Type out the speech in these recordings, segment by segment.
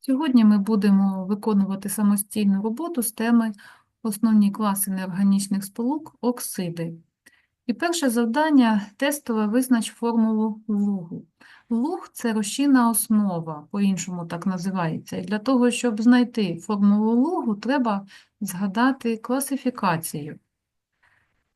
Сьогодні ми будемо виконувати самостійну роботу з теми Основні класи неорганічних сполук оксиди. І перше завдання тестове визнач формулу лугу. Луг це розчинна основа, по-іншому так називається. І для того, щоб знайти формулу лугу, треба згадати класифікацію.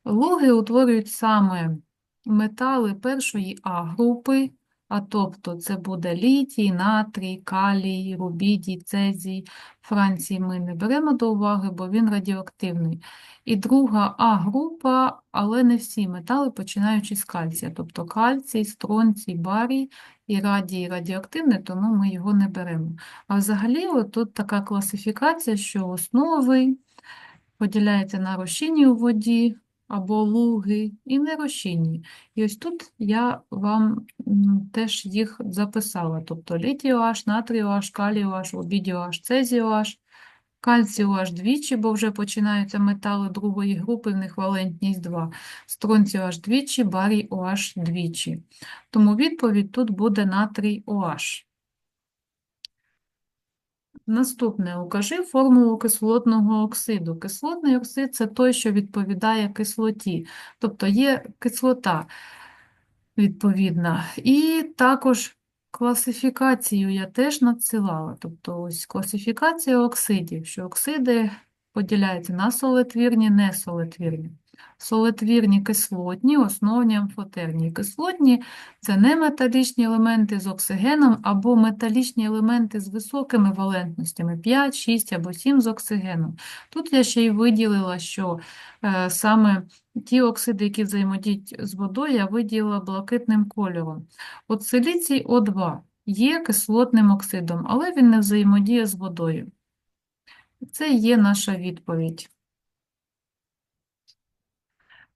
Луги утворюють саме метали першої А групи, а тобто це буде літій, натрій, калій, рубідій, цезій. Франції ми не беремо до уваги, бо він радіоактивний. І друга А група, але не всі метали, починаючи з кальція, тобто кальцій, стронцій, барій і радій радіоактивний, тому ми його не беремо. А взагалі, тут така класифікація, що основи поділяється на розчинні у воді або луги і нерозчинні. І ось тут я вам теж їх записала, тобто літій OH, натрій OH, калій OH, обідій OH, цезій OH, кальцій OH двічі, бо вже починаються метали другої групи, в них валентність 2, стронцій OH двічі, барій OH двічі. Тому відповідь тут буде натрій OH. Наступне, укажи формулу кислотного оксиду. Кислотний оксид це той, що відповідає кислоті, тобто є кислота відповідна. І також класифікацію я теж надсилала. Тобто ось класифікація оксидів, що оксиди поділяються на солитвірні, несолитвірні. Солитвірні кислотні, основні амфотерні. Кислотні це не металічні елементи з оксигеном або металічні елементи з високими валентностями 5, 6 або 7 з оксигеном. Тут я ще й виділила, що е, саме ті оксиди, які взаємодіють з водою, я виділила блакитним кольором. От силіцій О2 є кислотним оксидом, але він не взаємодіє з водою. Це є наша відповідь.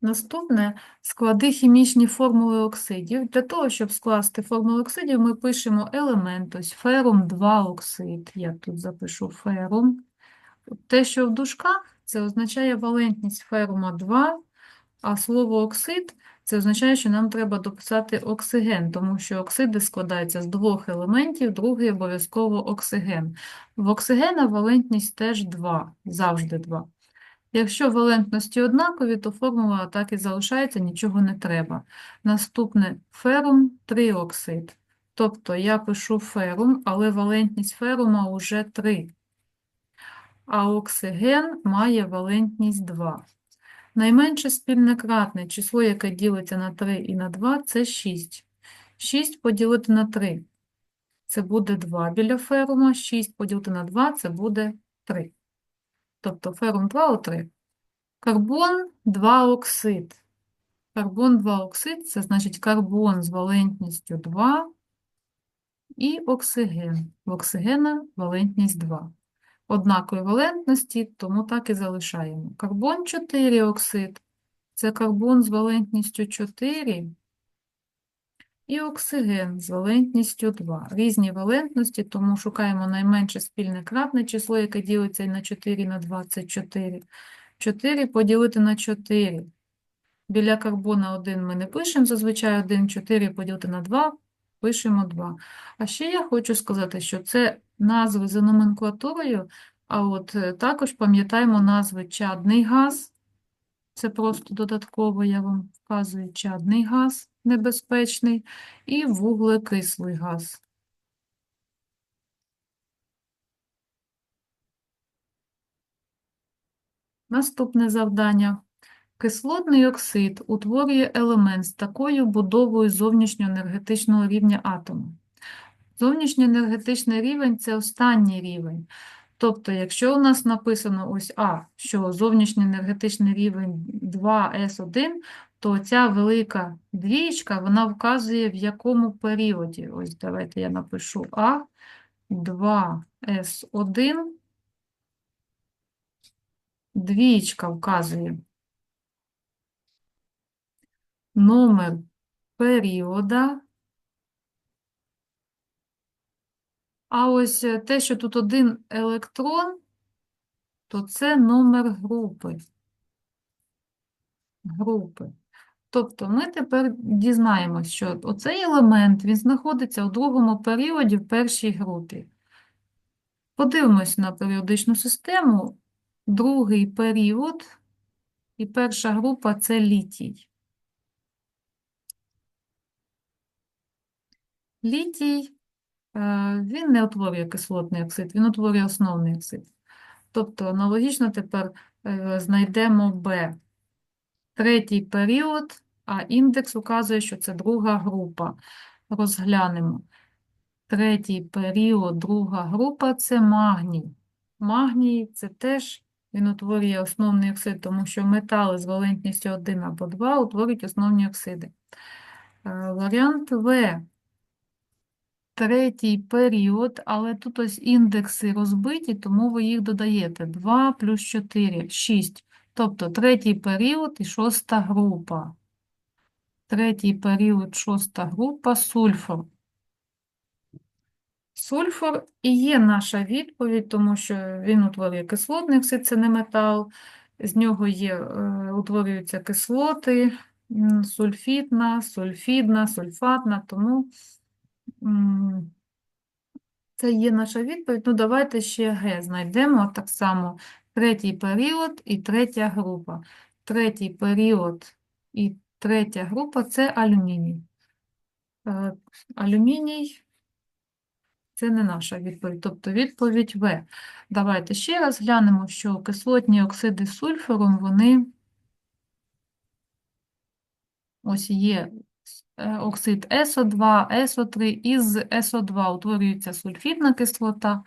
Наступне склади хімічні формули оксидів. Для того, щоб скласти формули оксидів, ми пишемо елемент, ось ферум 2 оксид. Я тут запишу ферум. Те, що в дужках, це означає валентність ферума 2, а слово оксид це означає, що нам треба дописати оксиген, тому що оксиди складаються з двох елементів, другий обов'язково оксиген. В оксигена валентність теж 2, завжди 2. Якщо валентності однакові, то формула так і залишається, нічого не треба. Наступне ферум триоксид. Тобто я пишу ферум, але валентність ферума вже 3. А оксиген має валентність 2. Найменше спільне кратне число, яке ділиться на 3 і на 2, це 6. 6 поділити на 3 – це буде 2 біля ферума, 6 поділити на 2 – це буде 3. Тобто ферум 2 О3. Карбон 2 оксид. Карбон 2 оксид це значить карбон з валентністю 2 і оксиген. В оксигена валентність 2. Однакові валентності, тому так і залишаємо. Карбон 4 оксид. Це карбон з валентністю 4 і оксиген з валентністю 2. Різні валентності, тому шукаємо найменше спільне кратне число, яке ділиться на 4 на 2 – це 4. 4 поділити на 4. Біля карбона 1 ми не пишемо, зазвичай 1, 4 поділити на 2, пишемо 2. А ще я хочу сказати, що це назви за номенклатурою, а от е, також пам'ятаємо назви чадний газ, це просто додатково я вам вказую чадний газ небезпечний і вуглекислий газ. Наступне завдання. Кислотний оксид утворює елемент з такою будовою зовнішньоенергетичного рівня атому. Зовнішньоенергетичний рівень – це останній рівень. Тобто, якщо у нас написано ось А, що зовнішньоенергетичний рівень 2С1, то ця велика двієчка, вона вказує в якому періоді. Ось давайте я напишу А, 2С1, двієчка вказує номер періода. А ось е, те, що тут один електрон, то це номер групи. Групи. Тобто ми тепер дізнаємося, що оцей елемент він знаходиться у другому періоді в першій групі. Подивимось на періодичну систему. Другий період і перша група це літій. Літій, е, він не утворює кислотний оксид, він утворює основний оксид. Тобто аналогічно тепер е, знайдемо Б. Третій період, а індекс указує, що це друга група. Розглянемо. Третій період, друга група це магній. Магній це теж він утворює основний оксид, тому що метали з валентністю 1 або 2 утворюють основні оксиди. Е, Варіант В. Третій період, але тут ось індекси розбиті, тому ви їх додаєте. 2 плюс 4 – 6. Тобто третій період і шоста група. Третій період, шоста група – сульфур. Сульфур і є наша відповідь, тому що він утворює кислотний оксид, це не метал. З нього є, е, утворюються кислоти, сульфітна, сульфідна, сульфатна, тому це є наша відповідь. Ну, давайте ще Г знайдемо так само третій період і третя група. Третій період і третя група це алюміній. Е, Алюміній це не наша відповідь, тобто відповідь В. Давайте ще раз глянемо, що кислотні оксиди з сульфуром, вони ось є е, оксид СО2, СО3, із СО2 утворюється сульфідна кислота,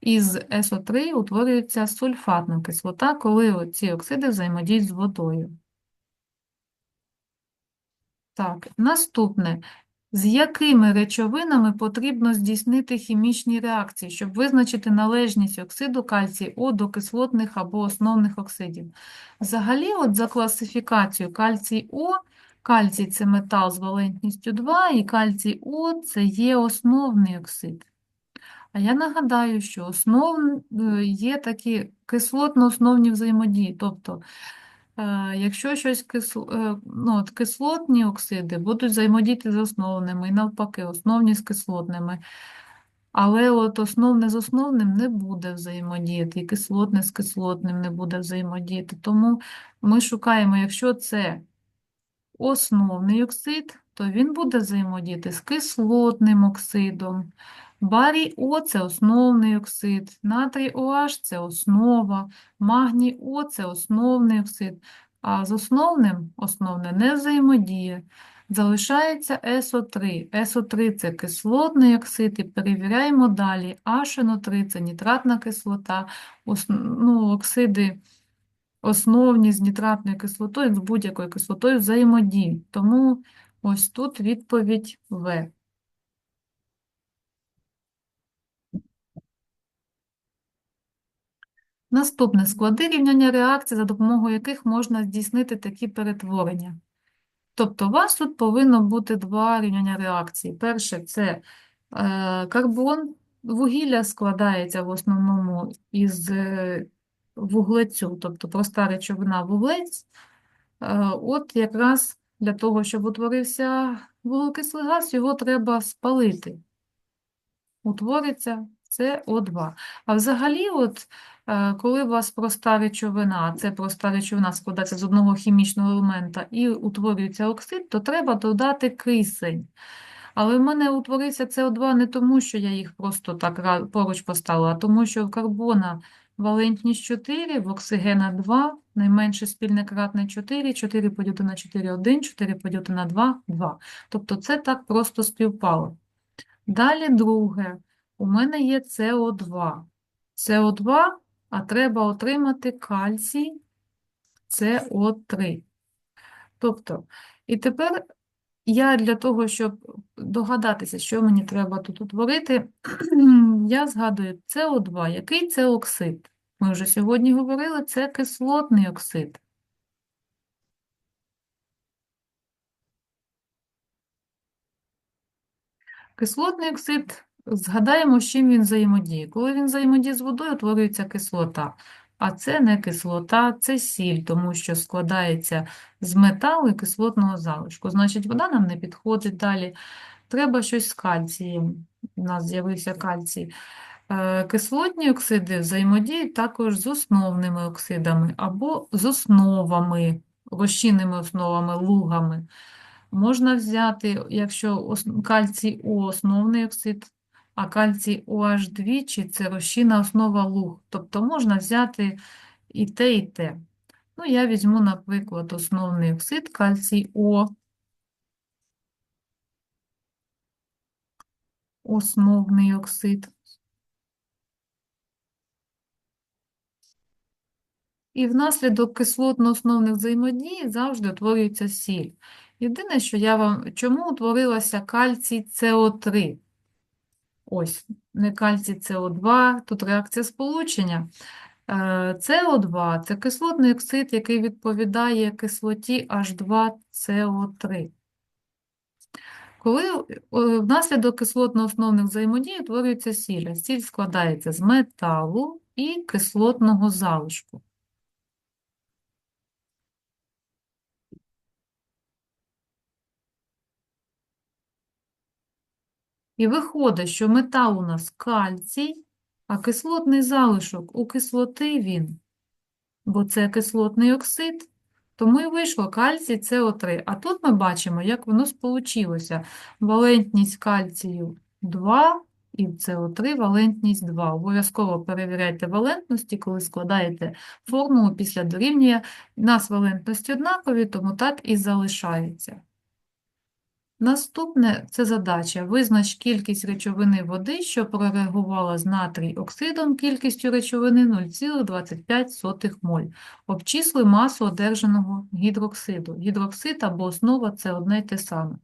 із СО3 утворюється сульфатна кислота, коли ці оксиди взаємодіють з водою. Так, наступне. З якими речовинами потрібно здійснити хімічні реакції, щоб визначити належність оксиду кальцію О до кислотних або основних оксидів? Взагалі, от за класифікацією кальцій О, кальцій – це метал з валентністю 2, і кальцій О – це є основний оксид. А я нагадаю, що основ... е, є такі кислотно-основні взаємодії, тобто Е, Якщо щось кисло, е, ну, от кислотні оксиди будуть взаємодіяти з основними і навпаки, основні з кислотними. Але от основне з основним не буде взаємодіяти, і кислотне з кислотним не буде взаємодіяти. Тому ми шукаємо, якщо це основний оксид, то він буде взаємодіяти з кислотним оксидом. Барій О це основний оксид, натрій OH це основа, магній О це основний оксид, а з основним основне не взаємодіє. Залишається СО3. СО3 це кислотний оксид, і перевіряємо далі. HNO3 це нітратна кислота, ну, оксиди основні з нітратною кислотою, з будь-якою кислотою взаємодіють. Тому ось тут відповідь В. Наступне склади рівняння реакцій, за допомогою яких можна здійснити такі перетворення. Тобто у вас тут повинно бути два рівняння реакції. Перше це е, карбон. Вугілля складається в основному із е, вуглецю, тобто проста речовина вуглець. Е, От якраз для того, щоб утворився вуглекислий газ, його треба спалити. Утвориться СО2. А взагалі, от, е, коли у вас проста речовина, це проста речовина складається з одного хімічного елемента і утворюється оксид, то треба додати кисень. Але в мене утворився СО2 не тому, що я їх просто так поруч поставила, а тому, що в карбона валентність 4, в оксигена 2, найменше спільне кратне 4, 4 поділити на 4 – 1, 4 поділити на 2 – 2. Тобто це так просто співпало. Далі друге. У мене є СО2. СО2, а треба отримати кальцій СО3. Тобто, і тепер я для того, щоб догадатися, що мені треба тут утворити, я згадую СО2. Який це оксид? Ми вже сьогодні говорили, це кислотний оксид. Кислотний оксид, згадаємо, з чим він взаємодіє. Коли він взаємодіє з водою, утворюється кислота. А це не кислота, це сіль, тому що складається з металу і кислотного залишку. Значить, вода нам не підходить далі. Треба щось з кальцієм. У нас з'явився кальцій. Е, Кислотні оксиди взаємодіють також з основними оксидами або з основами, розчинними основами, лугами. Можна взяти, якщо кальцій О основний оксид, а кальцій OH двічі це розчинна основа луг. Тобто можна взяти і те, і те. Ну, я візьму, наприклад, основний оксид кальцій О. Основний оксид. І внаслідок кислотно-основних взаємодій завжди утворюється сіль. Єдине, що я вам. Чому утворилася кальцій СО3? Ось, не кальцій СО2, тут реакція сполучення. Е, СО2 це кислотний оксид, який відповідає кислоті H2CO3. Коли е, внаслідок кислотно-основних взаємодій утворюється сіль, сіль складається з металу і кислотного залишку. І виходить, що метал у нас кальцій, а кислотний залишок у кислоти він, бо це кислотний оксид, тому і вийшло кальцій СО3. А тут ми бачимо, як воно сполучилося. Валентність кальцію 2 і СО3 валентність 2. Обов'язково перевіряйте валентності, коли складаєте формулу після дорівнює. У нас валентності однакові, тому так і залишається. Наступне це задача. Визнач кількість речовини води, що прореагувала з натрій оксидом кількістю речовини 0,25 моль. Обчисли масу одержаного гідроксиду. Гідроксид або основа це одне й те саме.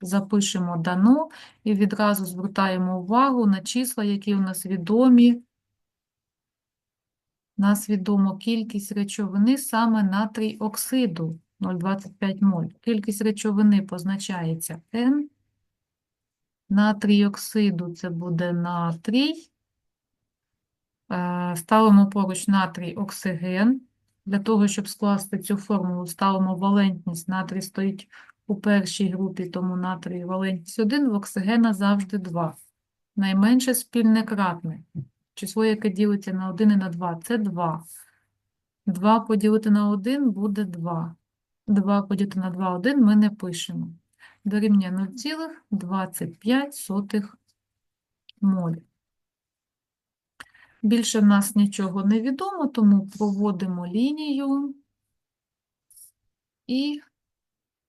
Запишемо дано і відразу звертаємо увагу на числа, які у нас відомі. Нас відомо кількість речовини саме натрій оксиду 0,25 моль. Кількість речовини позначається N. Натрій оксиду це буде натрій. Е, Ставимо поруч натрій оксиген. Для того, щоб скласти цю формулу, ставимо валентність. Натрій стоїть у першій групі, тому натрій валентність 1, в оксигена завжди 2. Найменше спільне кратне. Число, яке ділиться на 1 і на 2, це 2. 2 поділити на 1 буде 2. 2 поділити на 2, 1 ми не пишемо. Дорівнює 0,25 моль. Більше в нас нічого не відомо, тому проводимо лінію і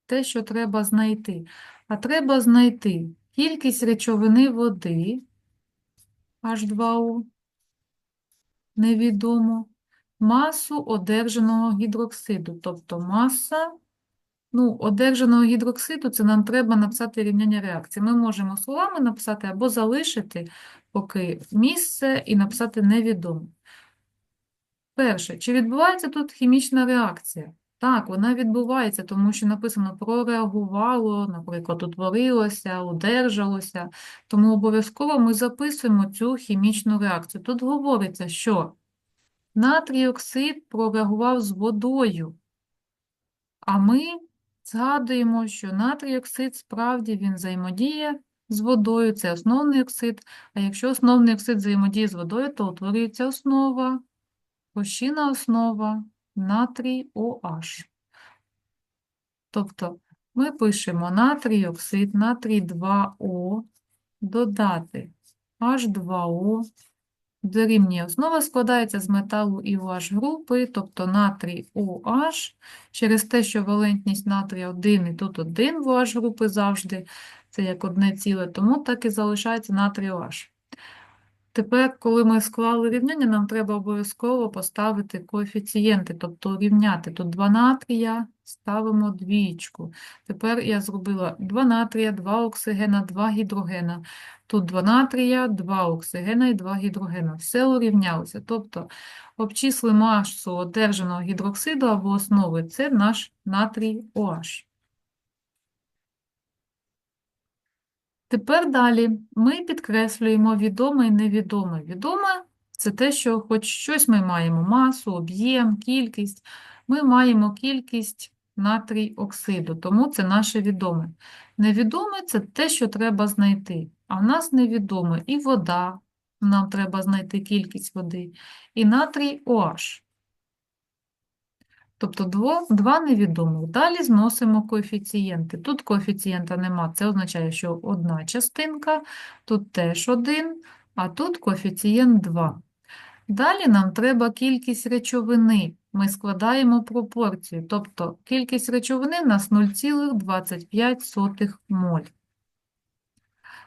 те, що треба знайти. А треба знайти кількість речовини води H2O, невідомо, масу одержаного гідроксиду, тобто маса ну, одержаного гідроксиду, це нам треба написати рівняння реакції. Ми можемо словами написати або залишити поки місце і написати невідомо. Перше, чи відбувається тут хімічна реакція? Так, вона відбувається, тому що написано прореагувало, наприклад, утворилося, удержалося. Тому обов'язково ми записуємо цю хімічну реакцію. Тут говориться, що натрій оксид прореагував з водою, а ми згадуємо, що натрій оксид справді він взаємодіє з водою, це основний оксид. А якщо основний оксид взаємодіє з водою, то утворюється основа, розчинна основа натрій OH. Тобто ми пишемо натрій оксид, натрій 2О, додати H2O, дорівнює основа складається з металу і OH групи, тобто натрій OH, через те, що валентність натрія 1 і тут 1 в OH групи завжди, це як одне ціле, тому так і залишається натрій OH. Тепер, коли ми склали рівняння, нам треба обов'язково поставити коефіцієнти, тобто урівняти. Тут 2 натрія, ставимо двічку. Тепер я зробила 2 натрія, 2 оксигена, 2 гідрогена. Тут 2 натрія, 2 оксигена і 2 гідрогена. Все урівнялося. Тобто обчисли масу одержаного гідроксиду або основи. Це наш натрій OH. Тепер далі ми підкреслюємо відоме і невідоме. Відоме – це те, що хоч щось ми маємо масу, об'єм, кількість. Ми маємо кількість натрій оксиду, тому це наше відоме. Невідоме – це те, що треба знайти. А в нас невідоме і вода, нам треба знайти кількість води, і натрій OH. Тобто дво, два невідомих. Далі зносимо коефіцієнти. Тут коефіцієнта нема, це означає, що одна частинка, тут теж один, а тут коефіцієнт 2. Далі нам треба кількість речовини. Ми складаємо пропорцію, тобто кількість речовини у нас 0,25 моль.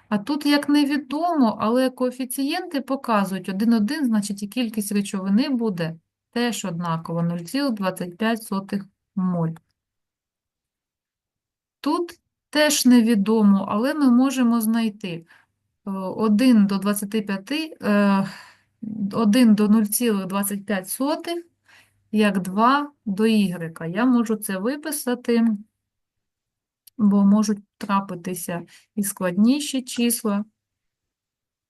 А тут як невідомо, але коефіцієнти показують 1,1, значить і кількість речовини буде теж однаково 0,25 моль. Тут теж невідомо, але ми можемо знайти 1 до 25, е, 1 до 0,25 як 2 до y. Я можу це виписати, бо можуть трапитися і складніші числа,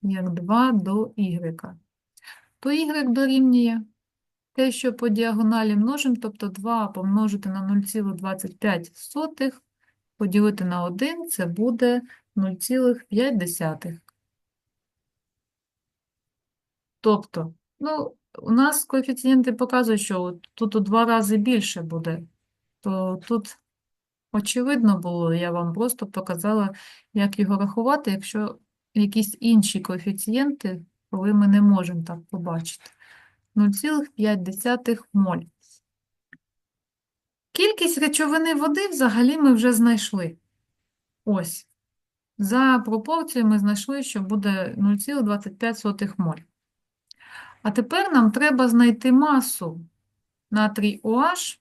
як 2 до y. То y дорівнює те, що по діагоналі множимо, тобто 2 помножити на 0,25 поділити на 1, це буде 0,5. Тобто, ну, у нас коефіцієнти показують, що тут у два рази більше буде, то тут очевидно було, я вам просто показала, як його рахувати, якщо якісь інші коефіцієнти, коли ми не можемо так побачити. 0,5 моль. Кількість речовини води взагалі ми вже знайшли. Ось. За пропорцією ми знайшли, що буде 0,25 моль. А тепер нам треба знайти масу натрій OH.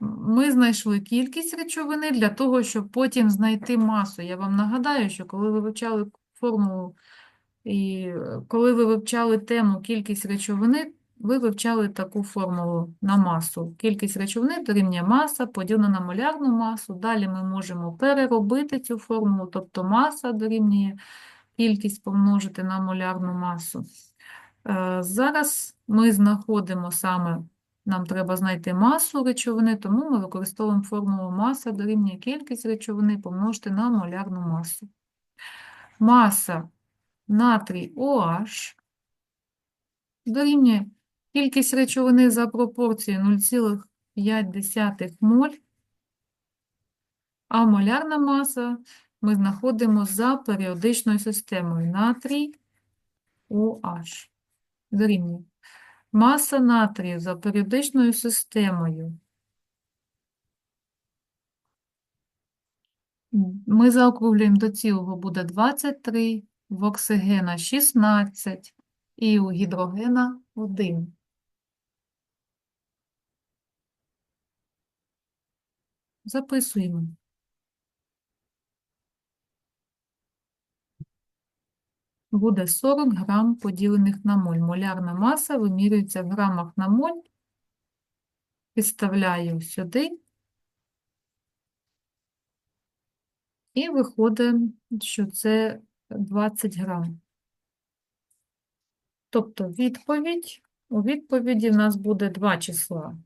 Ми знайшли кількість речовини для того, щоб потім знайти масу. Я вам нагадаю, що коли ви вивчали формулу і коли ви вивчали тему кількість речовини, ви вивчали таку формулу на масу. Кількість речовини дорівнює маса, поділена на молярну масу. Далі ми можемо переробити цю формулу, тобто маса дорівнює кількість помножити на молярну масу. Е, Зараз ми знаходимо саме, нам треба знайти масу речовини, тому ми використовуємо формулу маса дорівнює кількість речовини помножити на молярну масу. Маса натрій OH дорівнює кількість речовини за пропорцією 0,5 моль, а молярна маса ми знаходимо за періодичною системою натрій OH дорівнює. Маса натрію за періодичною системою. Ми заокруглюємо до цілого буде 23, в оксигена 16 і у гідрогена 1. Записуємо. Буде 40 грам поділених на моль. Молярна маса вимірюється в грамах на моль. Підставляю сюди. І виходить, що це 20 грам. Тобто відповідь, у відповіді в нас буде два числа.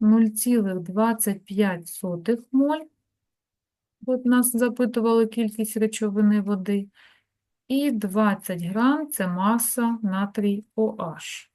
0,25 моль. От нас запитували кількість речовини води. І 20 грам – це маса натрій OH.